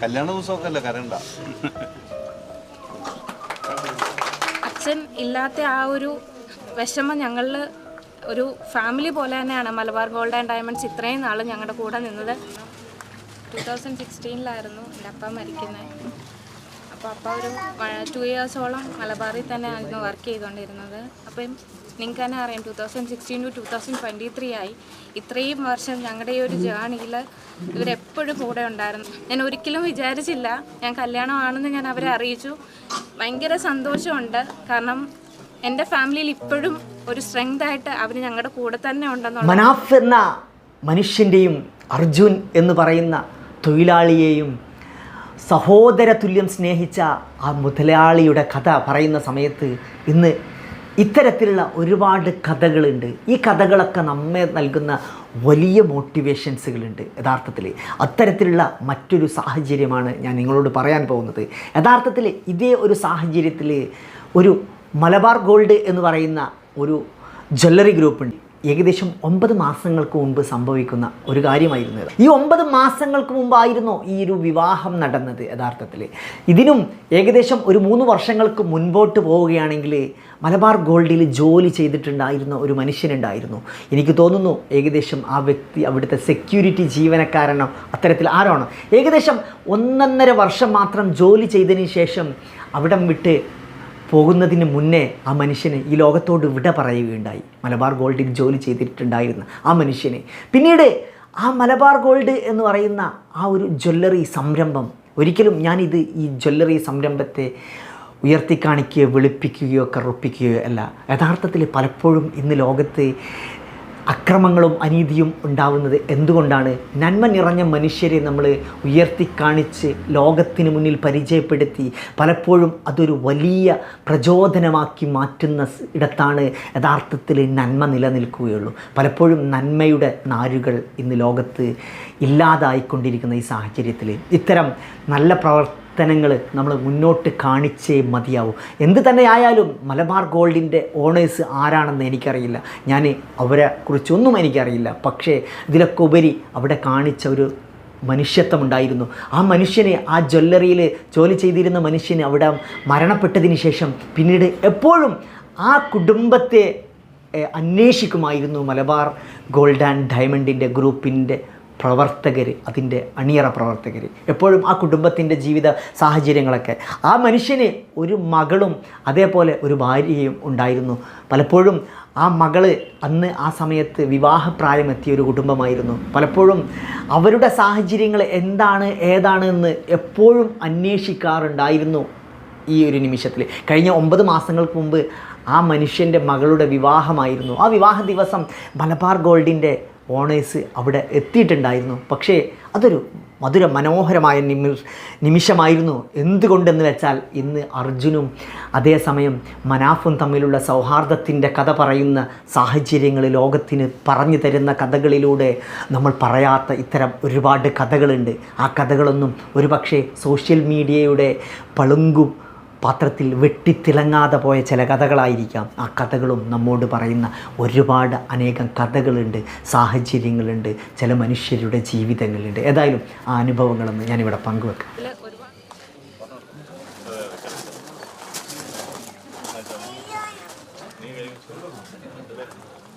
കല്യാണ ദിവസമൊക്കെ അല്ല കരണ്ട അച്ഛൻ ഇല്ലാത്ത ആ ഒരു വിഷമം ഞങ്ങളിൽ ഒരു ഫാമിലി പോലെ തന്നെയാണ്. മലബാർ ഗോൾഡ് ആൻഡ് ഡയമണ്ട്സ് ഇത്രയും നാൾ ഞങ്ങളുടെ കൂടെ നിന്നത്. ടു തൗസൻഡ് സിക്സ്റ്റീനിലായിരുന്നു എന്റെ അപ്പ മരിക്കുന്നത് അപ്പോൾ അപ്പ ഒരു ടു ഇയേഴ്സോളം മലബാറിൽ തന്നെ ആയിരുന്നു വർക്ക് ചെയ്തുകൊണ്ടിരുന്നത് അപ്പം നിങ്ങൾക്ക് തന്നെ അറിയാം two thousand sixteen to two thousand twenty three ആയി. ഇത്രയും വർഷം ഞങ്ങളുടെ ഈ ഒരു ജേണിയിൽ ഇവരെപ്പോഴും കൂടെ ഉണ്ടായിരുന്നു. ഞാൻ ഒരിക്കലും വിചാരിച്ചില്ല ഞാൻ കല്യാണമാണെന്ന് ഞാൻ അവരെ അറിയിച്ചു. ഭയങ്കര സന്തോഷമുണ്ട്. കാരണം എന്റെ ഫാമിലിയിൽ ഇപ്പോഴും ഒരു സ്ട്രെങ്ത് ആയിട്ട് അവർ ഞങ്ങളുടെ കൂടെ തന്നെ ഉണ്ടെന്നുള്ള മനാഫ് എന്ന മനുഷ്യന്റെയും അർജുൻ എന്ന് പറയുന്ന തൊഴിലാളിയെയും സഹോദര തുല്യം സ്നേഹിച്ച ആ മുതലാളിയുടെ കഥ പറയുന്ന സമയത്ത് ഇന്ന് ഇത്തരത്തിലുള്ള ഒരുപാട് കഥകളുണ്ട്. ഈ കഥകളൊക്കെ നമ്മെ നൽകുന്ന വലിയ മോട്ടിവേഷൻസുകളുണ്ട് യഥാർത്ഥത്തിൽ. അത്തരത്തിലുള്ള മറ്റൊരു സാഹചര്യമാണ് ഞാൻ നിങ്ങളോട് പറയാൻ പോകുന്നത്. യഥാർത്ഥത്തിൽ ഇതേ ഒരു സാഹചര്യത്തിൽ ഒരു മലബാർ ഗോൾഡ് എന്ന് പറയുന്ന ഒരു ജ്വല്ലറി ഗ്രൂപ്പുണ്ട്. ഏകദേശം ഒമ്പത് മാസങ്ങൾക്ക് മുമ്പ് സംഭവിക്കുന്ന ഒരു കാര്യമായിരുന്നു ഈ ഒമ്പത് മാസങ്ങൾക്ക് മുമ്പായിരുന്നു ഈ ഒരു വിവാഹം നടന്നത് യഥാർത്ഥത്തിൽ ഇതിനും ഏകദേശം ഒരു മൂന്ന് വർഷങ്ങൾക്ക് മുൻപോട്ട് പോവുകയാണെങ്കിൽ മലബാർ ഗോൾഡിൽ ജോലി ചെയ്തിട്ടുണ്ടായിരുന്ന ഒരു മനുഷ്യനുണ്ടായിരുന്നു. എനിക്ക് തോന്നുന്നു ഏകദേശം ആ വ്യക്തി അവിടുത്തെ സെക്യൂരിറ്റി ജീവനക്കാരനോ അത്തരത്തിൽ ആരാണോ. ഏകദേശം ഒന്നൊന്നര വർഷം മാത്രം ജോലി ചെയ്തതിന് ശേഷം അവിടം വിട്ട് പോകുന്നതിന് മുന്നേ ആ മനുഷ്യന് ഈ ലോകത്തോട് വിട പറയുകയുണ്ടായി. മലബാർ ഗോൾഡിൽ ജോലി ചെയ്തിട്ടുണ്ടായിരുന്ന ആ മനുഷ്യനെ. പിന്നീട് ആ മലബാർ ഗോൾഡ് എന്ന് പറയുന്ന ആ ഒരു ജ്വല്ലറി സംരംഭം ഒരിക്കലും ഞാനിത് ഈ ജ്വല്ലറി സംരംഭത്തെ ഉയർത്തിക്കാണിക്കുകയോ വെളുപ്പിക്കുകയോ കറുപ്പിക്കുകയോ അല്ല യഥാർത്ഥത്തിൽ പലപ്പോഴും ഇന്ന് ലോകത്ത് അക്രമങ്ങളും അനീതിയും ഉണ്ടാവുന്നത് എന്തുകൊണ്ടാണ്? നന്മ നിറഞ്ഞ മനുഷ്യരെ നമ്മൾ ഉയർത്തി കാണിച്ച് ലോകത്തിന് മുന്നിൽ പരിചയപ്പെടുത്തി പലപ്പോഴും അതൊരു വലിയ പ്രചോദനമാക്കി മാറ്റുന്ന ഇടത്താണ് യഥാർത്ഥത്തിൽ നന്മ നിലനിൽക്കുകയുള്ളൂ. പലപ്പോഴും നന്മയുടെ നാരുകൾ ഇന്ന് ലോകത്ത് ഇല്ലാതായിക്കൊണ്ടിരിക്കുന്ന ഈ സാഹചര്യത്തിൽ ഇത്തരം നല്ല പ്രവർത്തി പ്രവർത്തനങ്ങൾ നമ്മൾ മുന്നോട്ട് കാണിച്ചേ മതിയാവും. എന്ത് തന്നെ ആയാലും മലബാർ ഗോൾഡിന്റെ ഓണേഴ്സ് ആരാണെന്ന് എനിക്കറിയില്ല. ഞാൻ അവരെ കുറിച്ചൊന്നും എനിക്കറിയില്ല. പക്ഷേ ഇതിലൊക്കെ ഉപരി അവിടെ കാണിച്ച ഒരു മനുഷ്യത്വമുണ്ടായിരുന്നു. ആ മനുഷ്യനെ ആ ജ്വല്ലറിയിൽ ജോലി ചെയ്തിരുന്ന മനുഷ്യന് അവിടെ മരണപ്പെട്ടതിന് ശേഷം പിന്നീട് എപ്പോഴും ആ കുടുംബത്തെ അന്വേഷിക്കുമായിരുന്നു മലബാർ ഗോൾഡ് ആൻഡ് ഡയമണ്ടിന്റെ ഗ്രൂപ്പിന്റെ പ്രവർത്തകർ അതിന്റെ അണിയറ പ്രവർത്തകർ എപ്പോഴും ആ കുടുംബത്തിന്റെ ജീവിത സാഹചര്യങ്ങളൊക്കെ. ആ മനുഷ്യന് ഒരു മകളും അതേപോലെ ഒരു ഭാര്യയും ഉണ്ടായിരുന്നു. പലപ്പോഴും ആ മകൾ അന്ന് ആ സമയത്ത് വിവാഹപ്രായമെത്തിയ ഒരു കുടുംബമായിരുന്നു. പലപ്പോഴും അവരുടെ സാഹചര്യങ്ങൾ എന്താണ് ഏതാണ് എന്ന് എപ്പോഴും അന്വേഷിക്കാറുണ്ടായിരുന്നു ഈ ഒരു നിമിഷത്തിൽ കഴിഞ്ഞ ഒമ്പത് മാസങ്ങൾക്ക് മുമ്പ് ആ മനുഷ്യന്റെ മകളുടെ വിവാഹമായിരുന്നു. ആ വിവാഹ ദിവസം മലബാർ ഗോൾഡിന്റെ ഓണേഴ്സ് അവിടെ എത്തിയിട്ടുണ്ടായിരുന്നു. പക്ഷേ അതൊരു മധുര മനോഹരമായ നിമി നിമിഷമായിരുന്നു. എന്തുകൊണ്ടെന്ന് വെച്ചാൽ ഇന്ന് അർജുനും അതേസമയം മനാഫും തമ്മിലുള്ള സൗഹാർദ്ദത്തിന്റെ കഥ പറയുന്ന സാഹചര്യങ്ങൾ ലോകത്തിന് പറഞ്ഞു തരുന്ന കഥകളിലൂടെ നമ്മൾ പറയാത്ത ഇത്തരം ഒരുപാട് കഥകളുണ്ട്. ആ കഥകളൊന്നും ഒരുപക്ഷെ സോഷ്യൽ മീഡിയയുടെ പളുങ്കും പാത്രത്തിൽ വെട്ടിത്തിളങ്ങാതെ പോയ ചില കഥകളായിരിക്കാം. ആ കഥകളും നമ്മോട് പറയുന്ന ഒരുപാട് അനേകം കഥകളുണ്ട് സാഹചര്യങ്ങളുണ്ട് ചില മനുഷ്യരുടെ ജീവിതങ്ങളുണ്ട്. ഏതായാലും ആ അനുഭവങ്ങളൊന്ന് ഞാനിവിടെ പങ്കുവെക്കാം. Thank ഒരുപാട്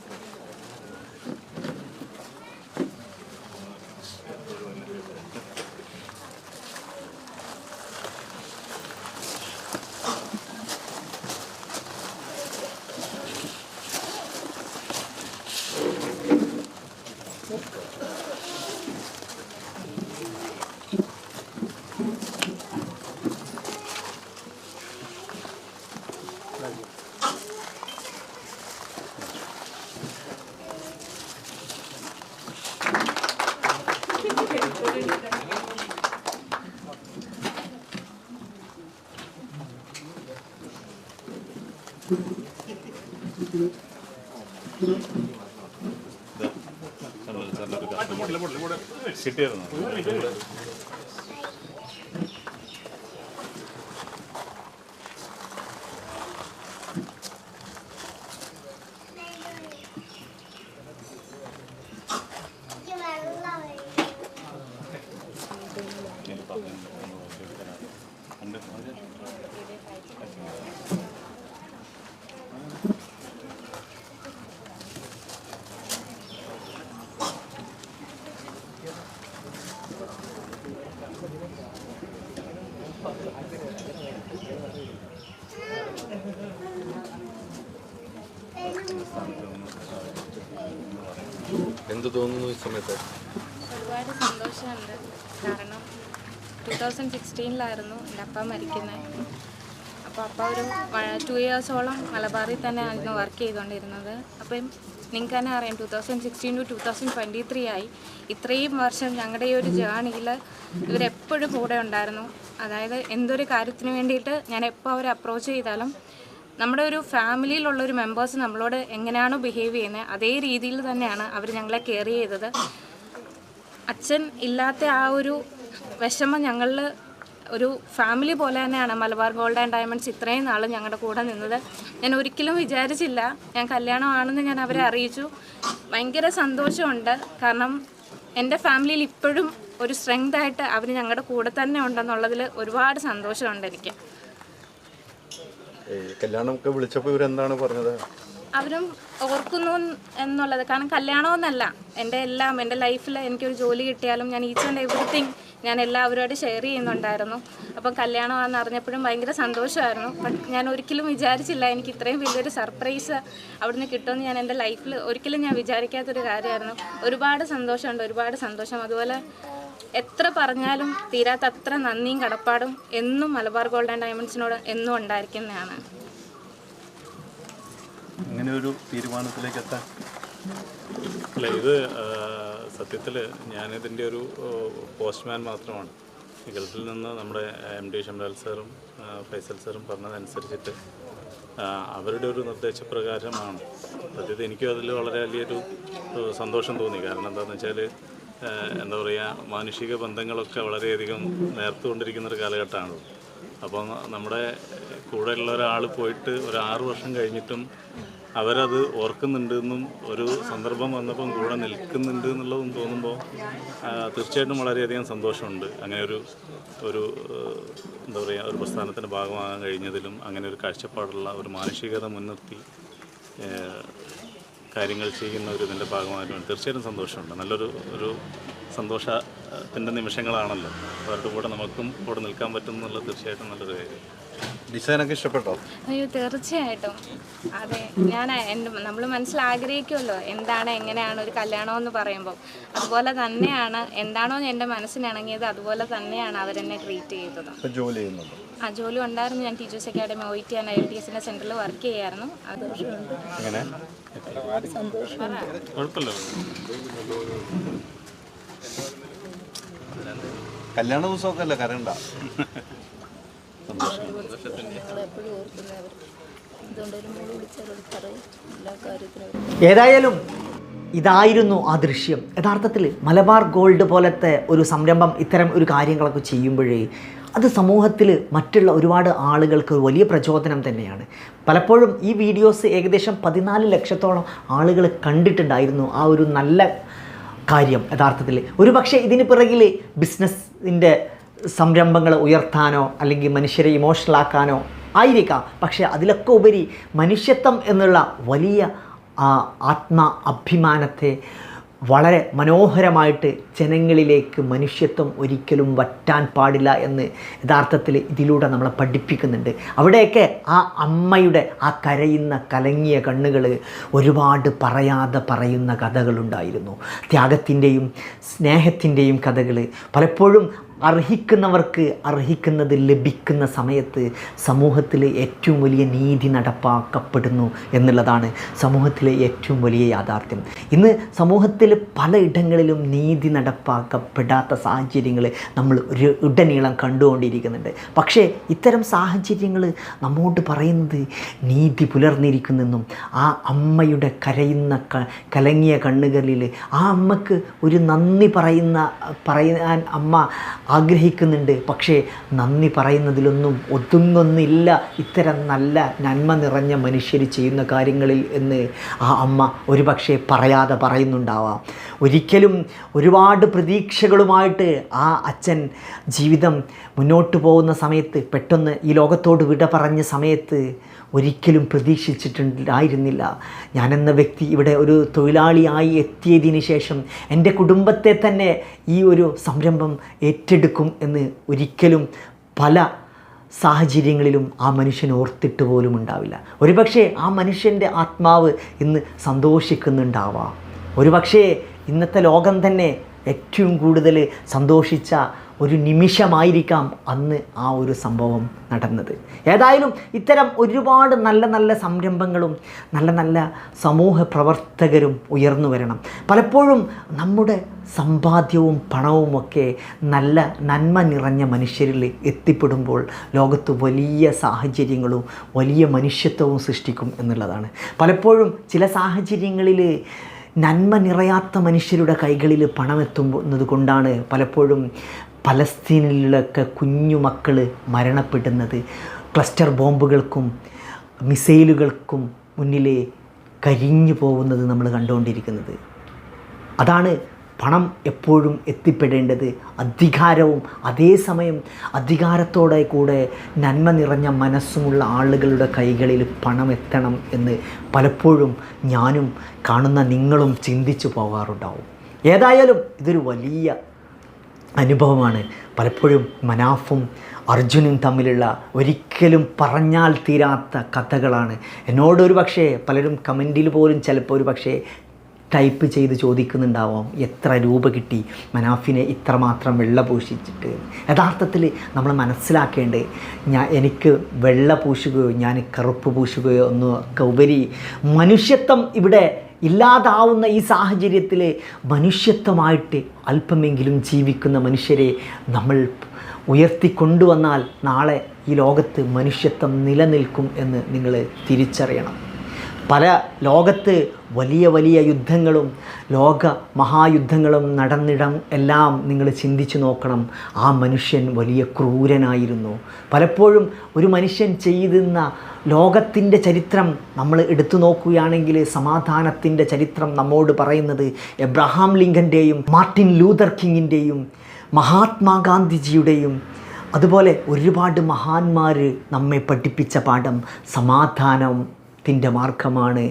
കിട്ടിയായിരുന്നു എന്ത് തോന്നുന്നു ഈ സമയത്ത്. ഒരുപാട് സന്തോഷമുണ്ട്. കാരണം ടൂ തൗസൻഡ് സിക്സ്റ്റീനിലായിരുന്നു എന്റെ അപ്പ മരിക്കുന്നത് അപ്പോൾ അപ്പ ഒരു ടു ഇയേഴ്സോളം മലബാറിൽ തന്നെ ആയിരുന്നു വർക്ക് ചെയ്തുകൊണ്ടിരുന്നത് അപ്പം നിങ്ങൾക്ക് തന്നെ അറിയാം two thousand sixteen to two thousand twenty three ആയി. ഇത്രയും വർഷം ഞങ്ങളുടെ ഈ ഒരു ജേണിയിൽ ഇവരെപ്പോഴും കൂടെ ഉണ്ടായിരുന്നു. അതായത് എന്തൊരു കാര്യത്തിന് വേണ്ടിയിട്ട് ഞാൻ എപ്പോൾ അവരെ അപ്രോച്ച് ചെയ്താലും നമ്മുടെ ഒരു ഫാമിലിയിലുള്ള ഒരു മെമ്പേഴ്സ് നമ്മളോട് എങ്ങനെയാണോ ബിഹേവ് ചെയ്യുന്നത് അതേ രീതിയിൽ തന്നെയാണ് അവർ ഞങ്ങളെ കെയർ ചെയ്തത്. അച്ഛൻ ഇല്ലാത്ത ആ ഒരു വിഷമം ഞങ്ങളിൽ ഒരു ഫാമിലി പോലെ തന്നെയാണ്. മലബാർ ഗോൾഡ് ആൻഡ് ഡയമണ്ട്സ് ഇത്രയും നാൾ ഞങ്ങളുടെ കൂടെ നിന്നത്. ഞാൻ ഒരിക്കലും വിചാരിച്ചില്ല ഞാൻ കല്യാണമാണെന്ന് ഞാൻ അവരെ അറിയിച്ചു. ഭയങ്കര സന്തോഷമുണ്ട്. കാരണം എന്റെ ഫാമിലിയിൽ ഇപ്പോഴും ഒരു സ്ട്രെങ്ത് ആയിട്ട് അവർ ഞങ്ങളുടെ കൂടെ തന്നെ ഉണ്ടെന്നുള്ളതിൽ ഒരുപാട് സന്തോഷമുണ്ട് എനിക്ക്. പറഞ്ഞത്? അവരും ഓർക്കുന്നു എന്നുള്ളത്. കാരണം കല്യാണമെന്നല്ല. എന്റെ എല്ലാം എന്റെ ലൈഫിൽ എനിക്കൊരു ജോലി കിട്ടിയാലും ഞാൻ ഈച്ച് ആൻഡ് എവറിത്തിങ് ഞാൻ എല്ലാവരോട് ഷെയർ ചെയ്യുന്നുണ്ടായിരുന്നു. അപ്പം കല്യാണമാണെന്ന് അറിഞ്ഞപ്പോഴും ഭയങ്കര സന്തോഷമായിരുന്നു. ഞാൻ ഒരിക്കലും വിചാരിച്ചില്ല എനിക്ക് ഇത്രയും വലിയൊരു സർപ്രൈസ് അവിടുന്ന് കിട്ടുമെന്ന് ഞാൻ എന്റെ ലൈഫിൽ ഒരിക്കലും ഞാൻ വിചാരിക്കാത്തൊരു കാര്യമായിരുന്നു. ഒരുപാട് സന്തോഷമുണ്ട് ഒരുപാട് സന്തോഷം. അതുപോലെ എത്ര പറഞ്ഞാലും തീരാത്ത അത്ര നന്ദിയും കടപ്പാടും എന്നും മലബാർ ഗോൾഡ് ആൻഡ് ഡയമണ്ട്സിനോട് എന്നും ഉണ്ടായിരിക്കുന്നതാണ്. ഇങ്ങനെ ഒരു തീരുമാനത്തിലേക്ക് എത്താൻ. അല്ല ഇത് സത്യത്തിൽ ഞാനിതിന്റെ ഒരു പോസ്റ്റ്മാൻ മാത്രമാണ്. ഗൾഫിൽ നിന്ന് നമ്മുടെ എം ഡി ഷംലാൽ സാറും ഫൈസൽ സാറും പറഞ്ഞതനുസരിച്ചിട്ട് അവരുടെ ഒരു നിർദ്ദേശപ്രകാരമാണ്. സത്യത്തിൽ എനിക്കും അതിൽ വളരെ വലിയൊരു സന്തോഷം തോന്നി. കാരണം എന്താണെന്ന് വെച്ചാൽ എന്താ പറയുക മാനുഷിക ബന്ധങ്ങളൊക്കെ വളരെയധികം നേർത്തുകൊണ്ടിരിക്കുന്ന ഒരു കാലഘട്ടമാണ് അപ്പം നമ്മുടെ കൂടെയുള്ള ഒരാൾ പോയിട്ട് ഒരു ആറു വർഷം കഴിഞ്ഞിട്ടും അവരത് ഓർക്കുന്നുണ്ട് എന്നും ഒരു സന്ദർഭം വന്നപ്പം കൂടെ നിൽക്കുന്നുണ്ട് എന്നുള്ളതും തോന്നുമ്പോൾ തീർച്ചയായിട്ടും വളരെയധികം സന്തോഷമുണ്ട്. അങ്ങനെ ഒരു ഒരു എന്താ പറയുക ഒരു പ്രസ്ഥാനത്തിന്റെ ഭാഗമാകാൻ കഴിഞ്ഞതിലും അങ്ങനെ ഒരു കാഴ്ചപ്പാടുള്ള ഒരു മാനുഷികത മുൻനിർത്തി കാര്യങ്ങൾ ചെയ്യുന്ന ഒരു ഇതിന്റെ ഭാഗമായിട്ടുണ്ട് തീർച്ചയായിട്ടും സന്തോഷമുണ്ട്. നല്ലൊരു ഒരു സന്തോഷത്തിന്റെ നിമിഷങ്ങളാണല്ലോ. അവരുടെ കൂടെ നമുക്കും കൂടെ നിൽക്കാൻ പറ്റും എന്നുള്ളത് തീർച്ചയായിട്ടും നല്ലൊരു കാര്യം. ഡിസൈനൊക്കെ ഇഷ്ടപ്പെട്ടോ? അയ്യോ തീർച്ചയായിട്ടും. അതെ ഞാൻ എന്റെ നമ്മൾ മനസ്സിൽ ആഗ്രഹിക്കുമല്ലോ എന്താണ് എങ്ങനെയാണ് ഒരു കല്യാണം എന്ന് പറയുമ്പോൾ അതുപോലെ തന്നെയാണ് എന്താണോ എന്റെ മനസ്സിനിണങ്ങിയത് അതുപോലെ തന്നെയാണ് അവരെന്നെ ട്രീറ്റ് ചെയ്തത്. ജോലി ചെയ്യുന്നുണ്ടോ? ആ ജോലി ഉണ്ടായിരുന്നു. ഞാൻ teachers academy O T and I T എസിന്റെ സെന്ററിൽ വർക്ക് ചെയ്യായിരുന്നു. അത് കല്യാണ ദിവസമൊക്കെ അല്ലേ കരണ്ട ഏതായാലും ഇതായിരുന്നു ആ ദൃശ്യം. യഥാർത്ഥത്തിൽ മലബാർ ഗോൾഡ് പോലത്തെ ഒരു സംരംഭം ഇത്തരം ഒരു കാര്യങ്ങളൊക്കെ ചെയ്യുമ്പോഴേ അത് സമൂഹത്തിൽ മറ്റുള്ള ഒരുപാട് ആളുകൾക്ക് വലിയ പ്രചോദനം തന്നെയാണ്. പലപ്പോഴും ഈ വീഡിയോസ് ഏകദേശം പതിനാല് ലക്ഷത്തോളം ആളുകൾ കണ്ടിട്ടുണ്ടായിരുന്നു ആ ഒരു നല്ല കാര്യം യഥാർത്ഥത്തിൽ. ഒരു പക്ഷേ ഇതിന് പിറകിൽ ബിസിനസ്സിന്റെ സംരംഭങ്ങൾ ഉയർത്താനോ അല്ലെങ്കിൽ മനുഷ്യരെ ഇമോഷണൽ ആക്കാനോ ആയിരിക്കാം. പക്ഷേ അതിലൊക്കെ ഉപരി മനുഷ്യത്വം എന്നുള്ള വലിയ ആത്മ അഭിമാനത്തെ വളരെ മനോഹരമായിട്ട് ജനങ്ങളിലേക്ക് മനുഷ്യത്വം ഒരിക്കലും വറ്റാൻ പാടില്ല എന്ന് യഥാർത്ഥത്തിൽ ഇതിലൂടെ നമ്മളെ പഠിപ്പിക്കുന്നുണ്ട്. അവിടെയൊക്കെ ആ അമ്മയുടെ ആ കരയുന്ന കലങ്ങിയ കണ്ണുകൾ ഒരുപാട് പറയാതെ പറയുന്ന കഥകളുണ്ടായിരുന്നു. ത്യാഗത്തിന്റെയും സ്നേഹത്തിന്റെയും കഥകൾ പലപ്പോഴും അർഹിക്കുന്നവർക്ക് അർഹിക്കുന്നത് ലഭിക്കുന്ന സമയത്ത് സമൂഹത്തിലെ ഏറ്റവും വലിയ നീതി നടപ്പാക്കപ്പെടുന്നു എന്നുള്ളതാണ് സമൂഹത്തിലെ ഏറ്റവും വലിയ യാഥാർത്ഥ്യം. ഇന്ന് സമൂഹത്തിൽ പലയിടങ്ങളിലും നീതി നടപ്പാക്കപ്പെടാത്ത സാഹചര്യങ്ങൾ നമ്മൾ ഒരു ഇടനീളം കണ്ടുകൊണ്ടിരിക്കുന്നുണ്ട്. പക്ഷേ ഇത്തരം സാഹചര്യങ്ങൾ നമ്മോട് പറയുന്നത് നീതി പുലർന്നിരിക്കുന്നെന്നും ആ അമ്മയുടെ കരയുന്ന കലങ്ങിയ കണ്ണുകളിൽ ആ അമ്മയ്ക്ക് ഒരു നന്ദി പറയുന്ന പറയാൻ അമ്മ ആഗ്രഹിക്കുന്നുണ്ട്. പക്ഷേ നന്ദി പറയുന്നതിലൊന്നും ഒതുങ്ങൊന്നില്ല. ഇത്തരം നല്ല നന്മ നിറഞ്ഞ മനുഷ്യർ ചെയ്യുന്ന കാര്യങ്ങളിൽ എന്ന് ആ അമ്മ ഒരു പക്ഷേ പറയാതെ പറയുന്നുണ്ടാവാം. ഒരിക്കലും ഒരുപാട് പ്രതീക്ഷകളുമായിട്ട് ആ അച്ഛൻ ജീവിതം മുന്നോട്ട് പോകുന്ന സമയത്ത് പെട്ടെന്ന് ഈ ലോകത്തോട് വിട പറഞ്ഞ സമയത്ത് ഒരിക്കലും പ്രതീക്ഷിച്ചിട്ടുണ്ടായിരുന്നില്ല. ഞാനെന്ന വ്യക്തി ഇവിടെ ഒരു തൊഴിലാളിയായി എത്തിയതിന് ശേഷം എന്റെ കുടുംബത്തെ തന്നെ ഈ ഒരു സംരംഭം ഏറ്റെടുക്കും എന്ന് ഒരിക്കലും പല സാഹചര്യങ്ങളിലും ആ മനുഷ്യൻ ഓർത്തിട്ട് പോലും ഉണ്ടാവില്ല. ഒരുപക്ഷെ ആ മനുഷ്യന്റെ ആത്മാവ് ഇന്ന് സന്തോഷിക്കുന്നുണ്ടാവാം. ഒരുപക്ഷേ ഇന്നത്തെ ലോകം തന്നെ ഏറ്റവും കൂടുതൽ സന്തോഷിച്ച ഒരു നിമിഷമായിരിക്കാം അന്ന് ആ ഒരു സംഭവം നടന്നത്. ഏതായാലും ഇത്തരം ഒരുപാട് നല്ല നല്ല സംരംഭങ്ങളും നല്ല നല്ല സമൂഹ പ്രവർത്തകരും ഉയർന്നു വരണം. പലപ്പോഴും നമ്മുടെ സമ്പാദ്യവും പണവും ഒക്കെ നല്ല നന്മ നിറഞ്ഞ മനുഷ്യരിൽ എത്തിപ്പെടുമ്പോൾ ലോകത്ത് വലിയ സാഹചര്യങ്ങളും വലിയ മനുഷ്യത്വവും സൃഷ്ടിക്കും എന്നുള്ളതാണ്. പലപ്പോഴും ചില സാഹചര്യങ്ങളിൽ നന്മ നിറയാത്ത മനുഷ്യരുടെ കൈകളിൽ പണമെത്തുന്നത് കൊണ്ടാണ് പലപ്പോഴും പലസ്തീനിലൊക്കെ കുഞ്ഞു മക്കൾ മരണപ്പെടുന്നത്. ക്ലസ്റ്റർ ബോംബുകൾക്കും മിസൈലുകൾക്കും മുന്നിലെ കരിഞ്ഞു പോകുന്നത് നമ്മൾ കണ്ടുകൊണ്ടിരിക്കുന്നത്. അതാണ് പണം എപ്പോഴും എത്തിപ്പെടേണ്ടത് അധികാരവും അതേസമയം അധികാരത്തോടെ കൂടെ നന്മ നിറഞ്ഞ മനസ്സുമുള്ള ആളുകളുടെ കൈകളിൽ പണം എത്തണം എന്ന് പലപ്പോഴും ഞാനും കാണുന്ന നിങ്ങളും ചിന്തിച്ചു പോകാറുണ്ടാവും. ഏതായാലും ഇതൊരു വലിയ അനുഭവമാണ്. പലപ്പോഴും മനാഫും അർജുനും തമ്മിലുള്ള ഒരിക്കലും പറഞ്ഞാൽ തീരാത്ത കഥകളാണ്. എന്നോടൊരു പക്ഷേ പലരും കമന്റിൽ പോലും ചിലപ്പോൾ ഒരു പക്ഷേ ടൈപ്പ് ചെയ്ത് ചോദിക്കുന്നുണ്ടാവാം. എത്ര രൂപ കിട്ടി? മനാഫിനെ ഇത്രമാത്രം വെള്ള പൂശിച്ചിട്ട് യഥാർത്ഥത്തിൽ നമ്മൾ മനസ്സിലാക്കേണ്ടത് ഞാൻ എനിക്ക് വെള്ള പൂശുകയോ ഞാൻ കറുപ്പ് പൂശുകയോ ഒന്നും ഒക്കെ ഉപരി മനുഷ്യത്വം ഇവിടെ ഇല്ലാതാവുന്ന ഈ സാഹചര്യത്തിൽ മനുഷ്യത്വമായിട്ട് അല്പമെങ്കിലും ജീവിക്കുന്ന മനുഷ്യരെ നമ്മൾ ഉയർത്തിക്കൊണ്ടുവന്നാൽ നാളെ ഈ ലോകത്ത് മനുഷ്യത്വം നിലനിൽക്കും എന്ന് നിങ്ങൾ തിരിച്ചറിയണം. പല ലോകത്ത് വലിയ വലിയ യുദ്ധങ്ങളും ലോക മഹായുദ്ധങ്ങളും നടന്നിടം എല്ലാം നിങ്ങൾ ചിന്തിച്ചു നോക്കണം. ആ മനുഷ്യൻ വലിയ ക്രൂരനായിരുന്നു. പലപ്പോഴും ഒരു മനുഷ്യൻ ചെയ്യുന്ന ലോകത്തിന്റെ ചരിത്രം നമ്മൾ എടുത്തു നോക്കുകയാണെങ്കിൽ സമാധാനത്തിന്റെ ചരിത്രം നമ്മോട് പറയുന്നത് എബ്രഹാം ലിങ്കന്റെയും മാർട്ടിൻ ലൂതർ കിങ്ങിന്റെയും മഹാത്മാഗാന്ധിജിയുടെയും അതുപോലെ ഒരുപാട് മഹാന്മാർ നമ്മെ പഠിപ്പിച്ച പാഠം സമാധാനത്തിന്റെ മാർഗമാണ്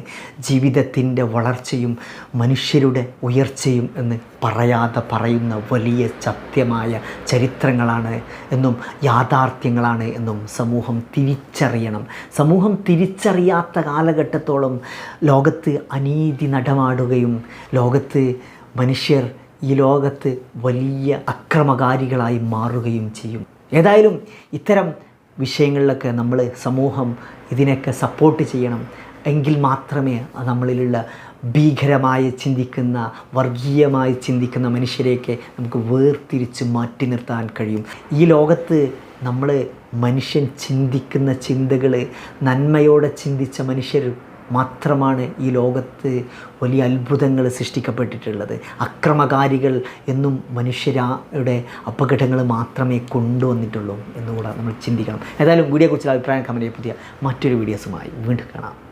ജീവിതത്തിന്റെ വളർച്ചയും മനുഷ്യരുടെ ഉയർച്ചയും എന്ന് പറയാതെ പറയുന്ന വലിയ സത്യമായ ചരിത്രങ്ങളാണ് എന്നും യാഥാർത്ഥ്യങ്ങളാണ് എന്നും സമൂഹം തിരിച്ചറിയണം. സമൂഹം തിരിച്ചറിയാത്ത കാലഘട്ടത്തോളം ലോകത്ത് അനീതി നടമാടുകയും ലോകത്ത് മനുഷ്യർ ഈ ലോകത്ത് വലിയ അക്രമകാരികളായി മാറുകയും ചെയ്യും. ഏതായാലും ഇത്തരം വിഷയങ്ങളിലൊക്കെ നമ്മൾ സമൂഹം ഇതിനൊക്കെ സപ്പോർട്ട് ചെയ്യണം. എങ്കിൽ മാത്രമേ നമ്മളിലുള്ള ഭീകരമായി ചിന്തിക്കുന്ന വർഗീയമായി ചിന്തിക്കുന്ന മനുഷ്യരെയൊക്കെ നമുക്ക് വേർതിരിച്ച് മാറ്റി നിർത്താൻ കഴിയും. ഈ ലോകത്ത് നമ്മൾ മനുഷ്യൻ ചിന്തിക്കുന്ന ചിന്തകൾ നന്മയോടെ ചിന്തിച്ച മനുഷ്യർ മാത്രമാണ് ഈ ലോകത്ത് വലിയ അത്ഭുതങ്ങൾ സൃഷ്ടിക്കപ്പെട്ടിട്ടുള്ളത്. അക്രമകാരികൾ എന്നും മനുഷ്യരുടെ അപകടങ്ങൾ മാത്രമേ കൊണ്ടുവന്നിട്ടുള്ളൂ എന്നുകൂടെ നമ്മൾ ചിന്തിക്കണം. ഏതായാലും വീഡിയോയെക്കുറിച്ചുള്ള അഭിപ്രായം കമന്റ് പുതിയ മറ്റൊരു വീഡിയോസുമായി വീണ്ടും കാണാം.